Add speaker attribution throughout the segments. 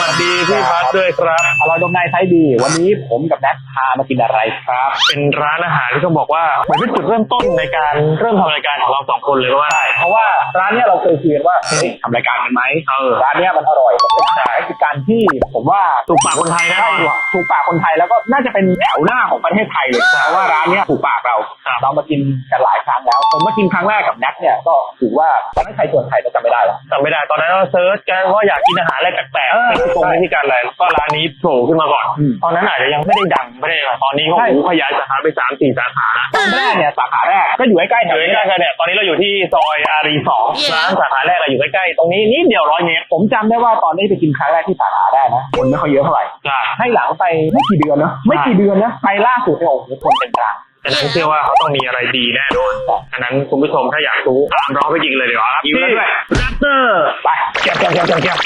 Speaker 1: วัสดีพี่พัดด้วยครับ
Speaker 2: อร่อยดมนายไทยดี วันนี้ผมกับแนทพามากินอะไรครับ
Speaker 1: เป็นร้านอาหารที่ต้องบอกว่าเหมือนเป็นจุดเริ่มต้นในการเริ่มทำรายการของเราสองคนเลยว่า
Speaker 2: เพราะว่าร้านเนี้ยเราเคยคุยกันว่าเฮ้ยทำรายการกันไหม
Speaker 1: เออ
Speaker 2: ร้านเนี้ยมันอร่อยมันเป็นอาหารคือการที่ผมว่า
Speaker 1: ถูกปากคนไทยแน่น
Speaker 2: ใช่
Speaker 1: อน
Speaker 2: ถูกปากคนไทยแล้วก็น่าจะเป็นแถวหน้าของประเทศไทยเลยเพราะว่าร้านเนี้ยถูกปากเรา
Speaker 1: ครับ
Speaker 2: เรามากินกันหลายครั้งแล้ว ผมมากินครั้งแรกกับแนทเนี่ยก็ถือว่าตอนนั้นใครชวนใครก็จำไม่ได้แล้ว
Speaker 1: จำไม่ได้ตอนนั้นเราเซิร์ชกันว่าอยากกินอาหารอะไรแปลก
Speaker 2: เออ
Speaker 1: ๆไม่ตรงวิธีการอะไรก็ร้านนี้โผล่ขึ้นมาก่อน
Speaker 2: อืม
Speaker 1: ตอนนั้นอาจจะยังไม่ได้ดังไม่ได้อะไรตอนนี้ก็
Speaker 2: ใช่
Speaker 1: โอ้โหขยายสาขาไปสามสี่สาขาละ
Speaker 2: ตอนแรกเนี่ยสาขาแรกก็อยู่ใกล้ๆแถ
Speaker 1: อ
Speaker 2: ว
Speaker 1: ยู่
Speaker 2: นี้
Speaker 1: ใกล้ๆกันเนี่ยตอนนี้เราอยู่ที่ซอยอารีสองร้านสาขาแรกเราอยู่ใกล้ๆตรงนี้นิดเดียวร้อยเมตร
Speaker 2: ผมจำได้ว่าตอนนี้ไปกินครั้งแรกที่สาขาได้นะคนไม่ค่อยเยอะเท่าไหร่
Speaker 1: จ้า
Speaker 2: ให้หลังไปไม่กี่เดือนนะไม่กี่เดือนนะไปล่าสุดเนี่ยโอ้โหคนเป็นกลาง
Speaker 1: ฉะนั้นเชื่อว่าเขาต้องมีอะไรดีแน่นอนฉะนั้นคุณผู้ชมถ้าอยากรู้ตามเราไปกินเลยดีกว่าครับ
Speaker 2: หิวแล้วด้วย
Speaker 1: แรปเตอร์
Speaker 2: ไปเก็บเก็บเก็บเก็บ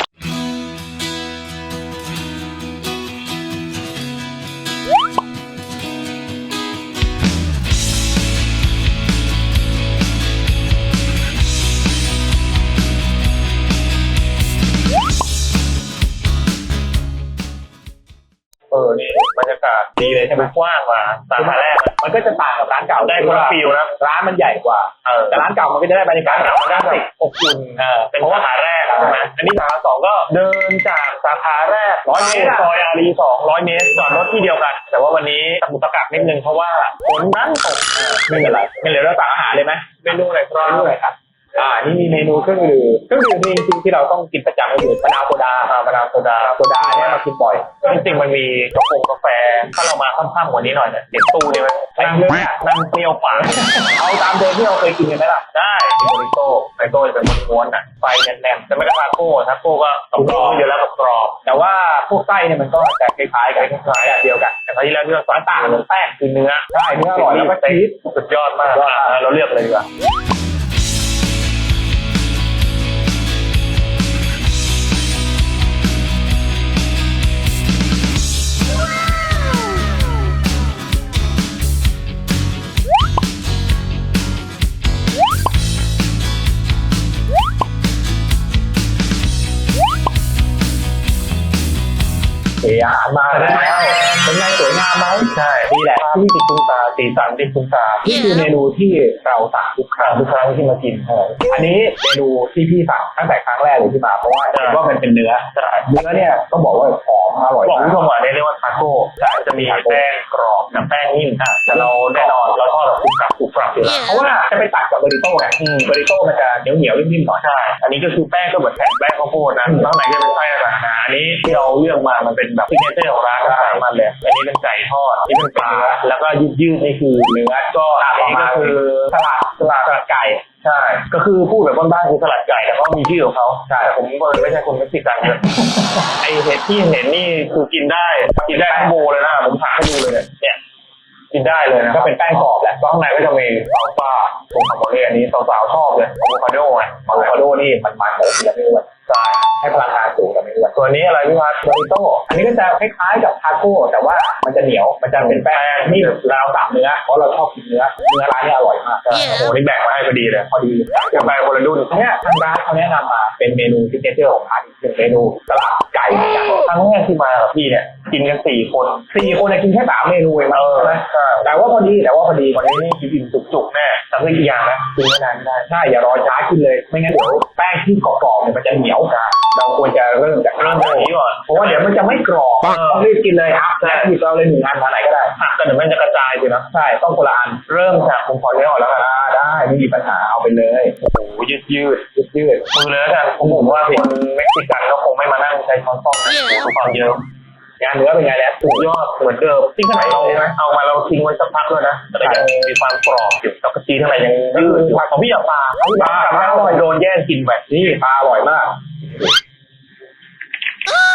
Speaker 1: รยากาศดีเลยใช่ไหมกว้างกว่าสาขาแรกอะ
Speaker 2: มันก็จะต่างกับร้านเก่า
Speaker 1: ได้คนละฟีลนะ
Speaker 2: ร้านมันใหญ่กว่า
Speaker 1: เออ
Speaker 2: แต่ร้านเก่ามันก็จะได้บรรยากาศ
Speaker 1: ร้านเก่ามันได้แบบ
Speaker 2: อบอุ่น
Speaker 1: เออเป็นสาขาแรกใช่ไหมอันนี้สาขาสองก็เดินจากสาขาแรก
Speaker 2: ร้อยเมตรอะ
Speaker 1: ซอยอารีสองร้อยเมตรจอดรถที่เดียวกัน แต่ว่าวันนี้ตะมุตะกักนิดนึงเพราะว่าฝนนั้นตก
Speaker 2: ไม่เป็นไรงั้นเดี๋ยวเราสั่งอาหารเลยไหม
Speaker 1: เมนูอะไรครับ
Speaker 2: เมนูอะไรครับ อ่า นี่มีเมนูเครื่องดื่มเครื่องดื่มนี่จริงๆที่เราต้องกินประจำก็คือมะนาวโซดา
Speaker 1: อ่ามะนาวโซดา
Speaker 2: มะนาวโซดาเนี่ยมากินบ่อย
Speaker 1: จริงๆมันมีกาแฟกาแฟ ถ้าเรามาค่ำๆกว่านี้หน่อยเนี่ยเด็กตู้เนี่ยมัน
Speaker 2: ไอ้
Speaker 1: นั่ง
Speaker 2: เรื่องเนี่ย
Speaker 1: นั่งเปรี้ยวปาก
Speaker 2: เอาตามเดิมที่เราเคยกินกันไหมล่ะ
Speaker 1: ได้โมริโต้ไมโต้จะเป็นม้วนๆอะไฟแน่นๆแต่ไม่ได้ทาโก้ทาโก้ก็กรอบอยู่แล้วกับกรอบ
Speaker 2: แต่ว่าพวกไส้เนี่ยมันก็จะคล้ายๆกันคล้ายๆแบบเดียวกัน
Speaker 1: แต่คราวที่แล้วที่เราสอนต่างกันตรงแป้งคือเนื้อ
Speaker 2: ใช่เนื้ออร่อยแล้วก็ชีส
Speaker 1: สุดยอดมาก
Speaker 2: สุดยอดมาก
Speaker 1: อะเราเลือกเลยดีกว่า
Speaker 2: เออาหารมาแล้วเป็นไงสวยงามไหม
Speaker 1: ใช่
Speaker 2: นี่แหละ
Speaker 1: ที่ติดคุณตาสีสันติดคุณตา
Speaker 2: นี่คือเมนูที่เราสั่งทุกครั้ง
Speaker 1: ทุกครั้งที่มากิน
Speaker 2: เอออันนี้เมนูที่พี่สั่งตั้งแต่ครั้งแรกเลยที่มาเพราะว่า
Speaker 1: ใช่
Speaker 2: เห็นว่ามันเป็นเนื้อ
Speaker 1: ใช่
Speaker 2: เนื้อเนี่ยต้องบอกว่าหอมอร่อย
Speaker 1: บอก
Speaker 2: มา
Speaker 1: คุณ
Speaker 2: ก
Speaker 1: ผู้ชมว่าเนี่ยเรียกว่าทาโก้ใช่จะมีแป้งกรอบกับแป้งนิ่มอะแต่เราแน่นอนเราทอดแบบกรุบกรับกรุบกรับอยู่แล้ว
Speaker 2: เพราะว่าจะไปตัดกับเบอริโต้ไง
Speaker 1: อืม
Speaker 2: เบอริโต้มันจะเหนียวเหนียวๆนิ่มๆหน่อย
Speaker 1: ใช่อันนี้ก็คือแป้งก็เหมือนแผ่นแป้งข้าวโพดนะ
Speaker 2: อืม
Speaker 1: ข้างในก็เป็นไส้ต่างๆนานา อันนี้ที่เราเลือกมามันเป็นแบบซิกเนเจอร์ของร้านสายมันเลยอันนี้เป็นไก่ทอดอันนี่เป็นปลาแล้วก็ยืดยืดๆนี่คือเนื้อก็อันนี้ก็คือ
Speaker 2: สลัดสลัดสลัดไก่
Speaker 1: ใช่ ก็คือพูดแบบบ้านๆคือสลัดไก่แต่ว่ามีชื่อของเขา
Speaker 2: ใช่
Speaker 1: แต่ผมก็เลยไม่ใช่คนเม็กซิกันเลยไอเห็ดที่เห็นนี่คือกินได้กินได้ทั้งโบเลยนะผมผ่าให้ดูเลยเนี่ยเนี่ยกินได้เลยนะ
Speaker 2: ก็เป็นแป้งกรอบแหละ
Speaker 1: ข้างในก็จะมีอัลฟาตรงคาร์โบเนตอันนี้สาวๆชอบเลยอะโวคาโดไง
Speaker 2: อะโวคาโดนี่มันมันๆแต่ว่ากินแล้วไม่อ้วน
Speaker 1: ใช่
Speaker 2: ใต่ไม่อ้วน
Speaker 1: ส่วนนี้อะไรพี่พัด
Speaker 2: เบอริโต้อันนี้ก็จะคล้ายๆกับทาโก้แต่ว่ามันจะเหนียวมันจะเป็นแป้งนี่เราสับเนื้อเพราะเราชอบกินเนื้อเนื้อร้านนี้อร่อยมาก
Speaker 1: โอ้โหนี่แบ่งมาให้พอดีเลย
Speaker 2: พอดี
Speaker 1: กาแฟคนละรุ่น
Speaker 2: เนี่ยทางร้านเขาแนะนำมาเป็นเมนูซิกเนเจอร์ของร้านอีกหนึ่งเมนูสลัดไก่เหมือนกัน
Speaker 1: ครั้งแรกที่มากับพี่เนี่ยกินกันสี่คน
Speaker 2: สี่คนเนี่ยกินแค่สามเมนูเองมั้ง
Speaker 1: เออ
Speaker 2: ใช่ไหม
Speaker 1: ใช่
Speaker 2: แต่ว่าพอดีแต่ว่าพอดี
Speaker 1: วันนี้นี่กินอิ่มจุกๆแน่ แต่ก็อีกอย่างนะกินไม่นานไม่ได้
Speaker 2: ใช่อย่ารอช้ากินเลย ไม่งั้นเดี๋ยวแป้งที่กรอบๆเนี่ยมันจะเหนียวเราควรจะเริ่มจาก
Speaker 1: เริ่มจากนี้ก่อน
Speaker 2: เพราะว่าเดี๋ยวมันจะไม่กรอบต้องรีบกินเลยครับแล้วหยิบเราเลยหนึ่งอันมาไหนก็ได้
Speaker 1: หักกันเดี๋ยวมันจะกระจายสินะ
Speaker 2: ใช่ต้องคนละอัน
Speaker 1: เริ่มจากผมขอเนื้อก่อนแล้วกัน
Speaker 2: อ่าได้ไม่มีปัญหาเอาไปเลย
Speaker 1: โอ้โหยืดยืด
Speaker 2: ยืดยืด
Speaker 1: ๆมือเลยแล้วกันผมผมว่าคนเม็กซิกันก็คงไม่มานั่งใช้ช้อนส้อมนะดูความเยอะ
Speaker 2: งานเนื้อเป็นไงแล้ว
Speaker 1: สุดยอดเหมือนเดิมที่ขนาดเราเอามาเราทิ้งไว้สักพักเลยนะแต่ก็ยังมีความกรอบอยู่แล้วก็ชีสข้างในยังยืดอยู่ของพี่อย่าปลาเขาปลาปลาโดนแย่งกินไป
Speaker 2: นี่ปลาอร่อยมาก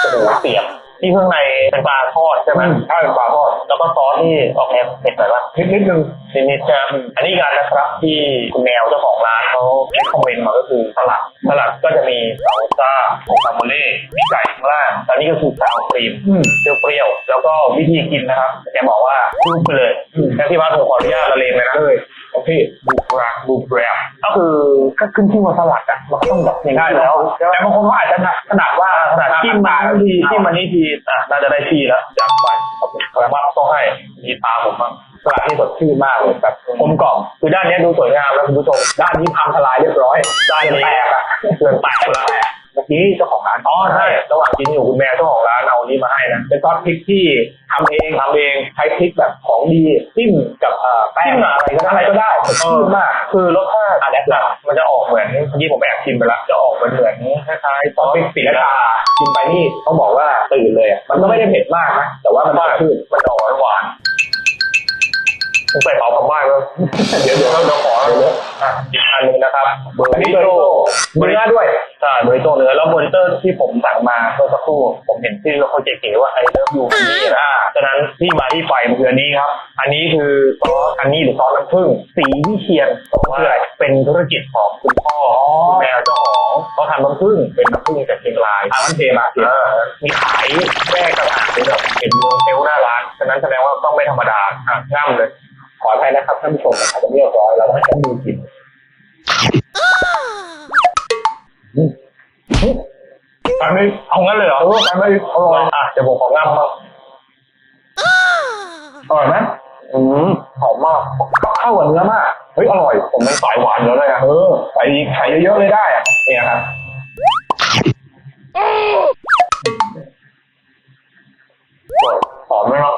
Speaker 1: โอ้โหเสียบ ที่ข้างในเป็นปลาทอดใช่ไหม
Speaker 2: ถ้าเป็นปลาทอด
Speaker 1: แล้วก็ซอสที่ออกแนวเผ็ดหน่อยว่า
Speaker 2: นิดนิดนึง
Speaker 1: นิดๆจะอันนี้งานนะครับที่คุณแมวเจ้าของร้านเขาให้คอมเมนต์มาก็คือสลัดสลัดก็จะมีซาลซ่าโคาโบเล่มีไก่ข้างล่างแล้วนี่ก็คือซาวครีม
Speaker 2: อืม
Speaker 1: เปรี้ยวๆแล้วก็วิธีกินนะครับแกบอกว่าคลุกไปเลย
Speaker 2: อืม
Speaker 1: แค่ที่บ้านผมขออนุญาตละเลงเลยนะ
Speaker 2: เลยประเภท
Speaker 1: บูบรักบูบแรม ก็คือก็ขึ้นชื่อว่าสลัดอะมันก็ต้องแบบอย่าง
Speaker 2: ใช่
Speaker 1: นี้
Speaker 2: แล้
Speaker 1: แล้วว
Speaker 2: แต่บางคนเขาอาจจะถนัดว่า
Speaker 1: ขนาดที่มันทีที่มันนี่ทีอะน่าจะได้ทีแล้วจากไปขอบคุณครับต้องให้มีตาผมบ้าง
Speaker 2: สลัดที่สดชื่นมากเลยแบบกลมกล่อม
Speaker 1: คือด้านเนี้ยดูสวยงามแล้วคุณผู้ชม
Speaker 2: ด้านนี้พังทลายเรียบร้อย
Speaker 1: ด้านนี้
Speaker 2: แตกอะ
Speaker 1: เกินแตกแล้ว
Speaker 2: เมื่อกี้เจ้าของร้าน
Speaker 1: อ๋อใช่ระหว่างกินอยู่คุณแม่เจ้าของร้านเอานี้มาให้นะ
Speaker 2: เป็นซอสพริกที่ทำเอง
Speaker 1: ทำเอง
Speaker 2: ใช้พริกแบบของดีจิ้มกับเอ่อแป้ง
Speaker 1: จิ้มกับอะไรก็ได้
Speaker 2: อะไรก็ได้สดชื่นมาก
Speaker 1: คือรสชาติอันนี้มันจะออกเหมือนเมื่อกี้ผมแอบชิมไปแล้วจะออกเหมือนเหมือนคล้ายๆซอส
Speaker 2: พริกสีราชากินไปนี่ต้องบอกว่าตื่นเลยอะมันก็ไม่ได้เผ็ดมากนะแต่ว่ามันสดชื่น
Speaker 1: มันออกหวานๆผม ใส่เผาผมไหว้แล้วเดี๋ยวเดี๋ยวเราจะขอ
Speaker 2: เดี๋ยวเลย
Speaker 1: อะอีกอันหนึงนะครับเบอ
Speaker 2: อัน
Speaker 1: ร์
Speaker 2: นี้
Speaker 1: ริ
Speaker 2: เบอร์
Speaker 1: โต้
Speaker 2: โต้เนื้อด้วย
Speaker 1: ใช่เบอร์ริโต้เนื้อแล้วเบอร์ริโต้ที่ผมสั่งมาเมื่อสักครู่ผมเห็นชื่อแล้วเขาเก๋ๆว่าไอเลิฟยูนี่นะฉะนั้นที่มาที่ไปมันคืออันนี้ครับ อันนี้คือซอสอันนี้หรือซอสน้ำผึ้งสีวิเชียนบอกว่าเป็นธุรกิจของคุณพ่อคุณแม่เจ้าของเขาทำน้ำผึ้งเป็นน้ำผึ้งจากเชียงราย
Speaker 2: อ่ามันเทมาเท
Speaker 1: เออมีขายแยกต่างหากเลยแบบเป็นเซลล์หน้าร้านฉะนั้นแสดงว่าต้องไม่ธรรมดาอะง่ำเลย
Speaker 2: ขออภัยนะครับท่านผู้ชมอาจจะไม่เรียบร้อยเราให้ท่านดูกิน
Speaker 1: อันนี้เอางั้นเลยเหรอ
Speaker 2: เออมันไม่อร่อย
Speaker 1: อะเดี๋ยวผมของง่ำบ้าง
Speaker 2: อร่อยไหม
Speaker 1: อืมหอมมาก
Speaker 2: เข้ากับเนื้อมากเฮ้ยอร่อย
Speaker 1: ผมเป็นสายหวานแล้วเลยอะ
Speaker 2: เออใส่ใส่เยอะๆเลยได้อะเนี่ยครับ
Speaker 1: หอมไหมเนาะ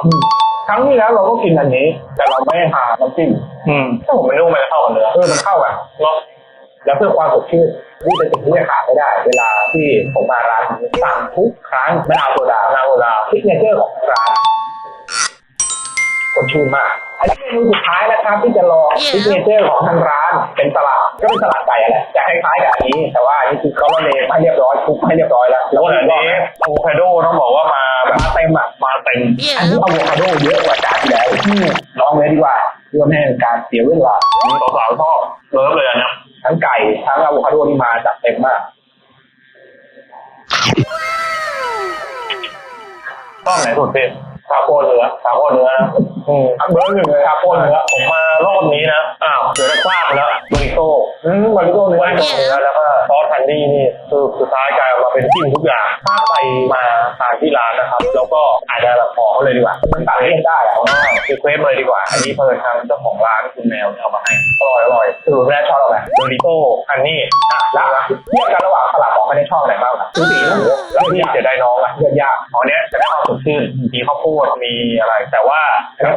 Speaker 2: ครั้งที่แล้วเราก็กินอันนี้ แต่เราไม่ได้ทาน้ำจิ้ม
Speaker 1: อืมถ้าผมไม่นุ่มมันจะเข้ากับเนื้อ
Speaker 2: เออมันเข้ากัน
Speaker 1: เนาะ
Speaker 2: แล้วเพื่อความสดชื่นนี่เป็นสิ่งที่จะขาดไม่ได้ เวลาที่ผมมาร้านนี้สั่งทุกครั้งมะนาวโซดาม
Speaker 1: นาวโอดา
Speaker 2: ซิกเนเจอร์ของร้านสดชื่นมาก อันนี้เมนูสุดท้ายนะครับที่จะลองซิกเนเจอร์ของทางร้านเป็นสลัดก็เป็นสลัดไก่แหละจะคล้ายๆกับอันนี้ แต่ว่าอันนี้คือเขาละเลงให้เรียบร้อยคลุกให้เรียบร้อยแล้ว
Speaker 1: แล้
Speaker 2: แล้วว
Speaker 1: อัน
Speaker 2: ก็
Speaker 1: นี้อะโวคาโดต้องบอกว่ามาแบบ
Speaker 2: มาเต็มอะ
Speaker 1: มาเต็ม
Speaker 2: อันนี้อะโวคาโดเยอะกว่าจานที่แล้วอืมลองเลยดีกว่าเพื่อไม่ให้เป็นการเสียเวลา
Speaker 1: สาวๆชอบเลิฟเลยอันเนี้ย
Speaker 2: ทั้งไก่ทั้งอะโวคาโดนี่มาจัดเต็มมาก
Speaker 1: ชอบไหนสุดเป็น ทาโก้เนื้อทาโก้เนื้อนะอืม
Speaker 2: อันเบอร์หนึ่งเลยครับโคตรเนื้อ
Speaker 1: ผมมารอบนี้นะอ้าวเดี๋ยวจะพลาดไปแล้วบริโต้
Speaker 2: อืมมาริโต้เนื้อ
Speaker 1: ไว้กับเนื้อแล้วก็ซอสทันดี้นี่คือสุดท้ายกลายออกมาเป็นจิ้มทุกอย่างถ้าใครมาทานที่ร้านนะครับ แล้วก็อาจจะแบบขอเขาเลยดีกว่า
Speaker 2: มันตัดเลี่ยนได้อะ
Speaker 1: รีเควสเลยดีกว่า อันนี้เพิ่นทางเจ้าของร้านคุณแมวเนี่ยเอามาให้อร่อยอร่อย
Speaker 2: สรุปแม่ชอบอะไร
Speaker 1: บริโต้ฮันนี่
Speaker 2: อะแล้วเทียบกันระหว่าง สลัดของมันได้ชอบอะไรบ้างล่ะสูสีนะหรือ
Speaker 1: แล้วที่จะได้น้องอะ
Speaker 2: เลือกยาก
Speaker 1: ตอนเนี้ยจะได้ความสดชื่นมีข้าวโพดมีอะไร แต่ว่า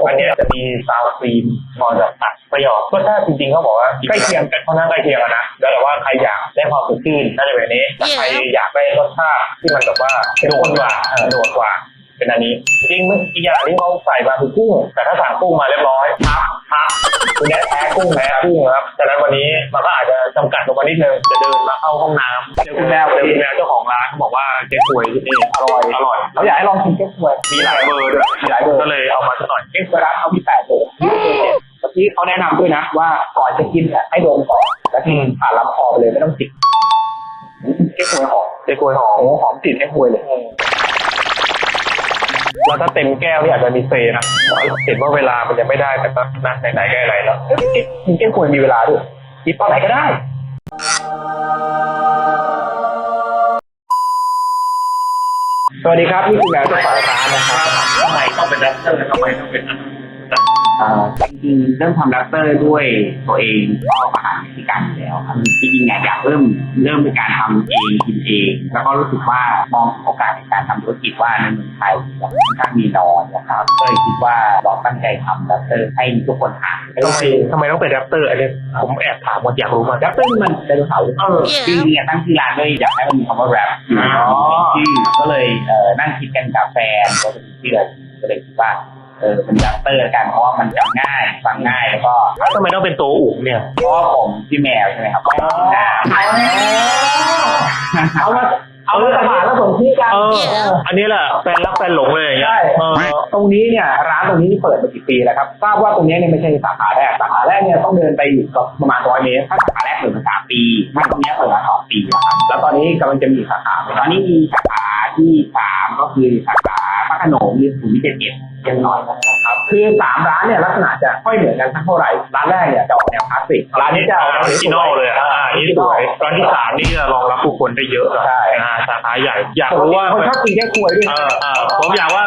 Speaker 1: อันเนี้ยจะมีซาวครีมพอจะตัดประโยชน์ก็ถ้าจริงๆเขาบอกว่าใกล้เคียงกันค่อนข้างใกล้เคียงกันนะแล้วแต่ว่าใครอยากได้ความสดชื่นน่าจะเป็นอันนี้แต่ใครอยากได้รสชาติที่มันแบบว่าโดดกว่าเออโดดกว่าเป็นอันนี้ จริงๆอีกอย่างที่เขาใส่มาคือกุ้งแต่ถ้าสั่งกุ้งมาเรียบร้อยพับพับ คุณแม่แพ้กุ้งแพ้กุ้งครับฉะนั้นวันนี้มันก็อาจจะจำกัดลงมานิดนึงจะเดินมาเข้าห้องน้ำ
Speaker 2: เดี๋ยวคุณแมว
Speaker 1: เดี๋ยวคุณแมวเจ้าของร้านเขาบอกว่าเจ๊ควยที่นี่อร่อยอร่อย
Speaker 2: เราอยากให้ลองชิมเก๊กฮวย
Speaker 1: มีหลายเบอร์ด้วย
Speaker 2: มีหลายเบอร์
Speaker 1: ก็เลยเอามาสักหน่อย
Speaker 2: เก๊กฮวยร้านเขามีแปดเบอร์นี่คือเจ็ดเมื่อกี้เขาแนะนำด้วยนะว่าก่อนจะกินเนี่ยให้ดมก่อนแล้วกินผ่านลำคอไปเลยไม่ต้องจิกเก๊กฮวยหอม
Speaker 1: เจ๊ควยหอม
Speaker 2: โอ้โหหอมกลิ่นเก๊กฮวยเลย
Speaker 1: แล้วถ้าเต็มแก้วนี่อาจจะมีเซนะเห็นว่าเวลามันยังไม่ได้แต่ก็นะไหนๆก็ไหนแล้ว
Speaker 2: เอ้ยกินกินเก๊กฮวยมีเวลาด้วยกินตอนไหนก็ได้สวัสดีครับนี่คือแมวเจ้าของร้านนะครับ
Speaker 1: ทำไมต้องเป็นแรปเตอร์ทำไมต้องเป็น
Speaker 3: อ่าจริงๆเริ่มทำแรปเตอร์ด้วยตัวเองชอบอาหารพิกันอยู่แล้วครับจริงๆเนี่ยอยากเริ่มเริ่มเป็นการทำเองกินเอง แล้วก็รู้สึกว่ามองโอ ทำธุรกิจว่าในเมืองไทยยังค่อนข้างมีน้อยนะครับก็เลยคิดว่าเราตั้งใจทำแรปเตอร์ให้ทุกคนทาน
Speaker 1: ทำไมทำไมต้องเป็นแรปเตอร์อันนี้ผมแอบถามว่าอยากรู้มาก
Speaker 2: แรปเตอร์นี่มันไดโนเสาร์
Speaker 3: เออจริงๆเนี่ยตั้งที่ร้านด้วยอยากให้มันมีคำว่าแรปอยู่ใน
Speaker 2: อ๋อ
Speaker 3: ชื่อก็เลยเอ่อนั่งคิดกันกับแฟนก็เป็นที่เลยก็เลยคิดว่าเออเป็นแรปเตอร์กันเพราะว่ามันจำง่ายฟังง่ายแล้วก็
Speaker 1: ทำไมต้องเป็นตัวอุ๋มเนี่ย
Speaker 3: เพราะว่าผมพี่แมวใช่ไหมครับก็เป็นหน้า
Speaker 2: เอามา เอามาสมานแล้วส่งที่กัน
Speaker 1: เอออันนี้แหละแฟนรักแฟนหลงเลยอย่างเงี้ย
Speaker 2: ใช่ตรงนี้เนี่ยร้านตรงนี้เปิดมากี่ปีแล้วครับทราบว่าตรงนี้เนี่ยไม่ใช่สาขาแรกสาขาแรกเนี่ยต้องเดินไปอีกประมาณร้อยเมตร
Speaker 3: ถ้าสาขาแรกเปิดมาสามปีถ้าตรงนี้เปิดมาสองปีแล้วครับ
Speaker 2: แล้วตอนนี้กำลังจะมีสาขา
Speaker 3: ตอนนี้มีสาขาที่สามก็คือสาขาพระขนงหรือศูนย์วิเศษเอ็ด
Speaker 2: ยังน้อยนะครับคือสามร้านเนี่ยลักษณะจะค่อยเหมือนกันสักเท่าไหร่ร้านแรกเนี่ยจะออกแนวคลาสสิกร้านนี้จะ
Speaker 1: เอา
Speaker 2: ออก
Speaker 1: ออริจินอลเลยอะอ่าอันนี่สวยร้านที่สามนี่จะรองรับผู้คนได้เยอะอะ
Speaker 2: ใช่
Speaker 1: อ่าสาขาใหญ่ อยาก
Speaker 2: ผม
Speaker 1: รู้
Speaker 2: ว่า
Speaker 1: ว่า
Speaker 2: คนชอบกินแค่ควยด้วย
Speaker 1: เออเออผมอยากว่า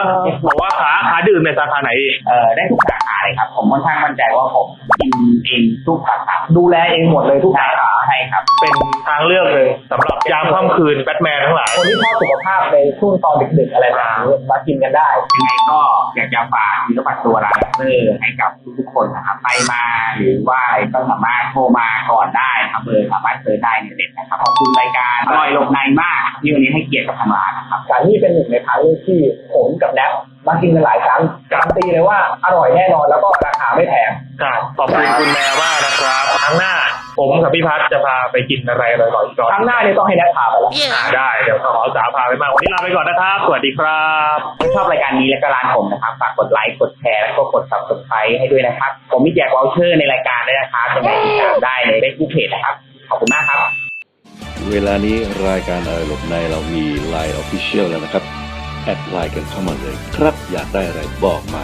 Speaker 1: บอกว่าขาขาดื่มในสาขาไหนดี
Speaker 3: เอ่อได้ทุกสาขาเลยครับ ผมค่อนข้างมั่นใจว่าผมกินเองทุกสาขา
Speaker 2: ดูแลเองหมดเลยทุก
Speaker 3: ใช่
Speaker 2: สาขา
Speaker 3: ใช่ครับ
Speaker 1: เป็นทางเลือกเลยสำหรับยามค่ำคืนแบทแมนทั้งหลาย
Speaker 2: คนที่ชอบสุขภาพในช่วงตอนดึกๆอะไรแบบนี้มากินกันได้
Speaker 3: ยังไงก็อยากจะฝากศิลปะตัวร้านเตอร์ให้กับทุกๆคนนะครับไปมาหรือว่าก็สามารถโทรมาก่อนได้ครับเบอร์สามารถเจอได้ในเน็ตนะครับขอบคุณรายการอร่อยหลบในมากที่วันนี้ให้เกียรติกับทางร้านนะครับ
Speaker 2: การนี่เป็นหนึ่งในทางเลือกที่ผมกับแนทมากินกันหลายครั้งการันตีเลยว่าอร่อยแน่นอนแล้วก็ราคาไม่แพง
Speaker 1: ครับขอบคุณคุณแมวมากนะครับครั้งหน้า ผมกับพี่พัฒน์จะพาไปกินอะไรอร่อยๆอีกก่อน
Speaker 2: ครั้งหน้าเนี่ยต้องให้แนทพาไปแล้ว
Speaker 1: อ่าได้ เดี๋ยวขอสาวพาไปมากวันนี้ลาไปก่อนนะครับ สวัสดีครับ
Speaker 3: ถ้าชอบรายการนี้และก็ร้านผมนะครับ ฝากกดไลค์ กดแชร์ แล้วก็กด subscribe ให้ด้วยนะครับ ผมมีแจกวอลเชอร์ในรายการด้วยนะครับยังไงติดตามได้ใน Facebook Page นะครับ ขอบคุณมากครับ
Speaker 4: เวลานี้รายการอะไรหลบในเรามี Line Official แล้วนะครับ แอดไลน์กันเข้ามาเลย ครับ อยากได้อะไรบอกมา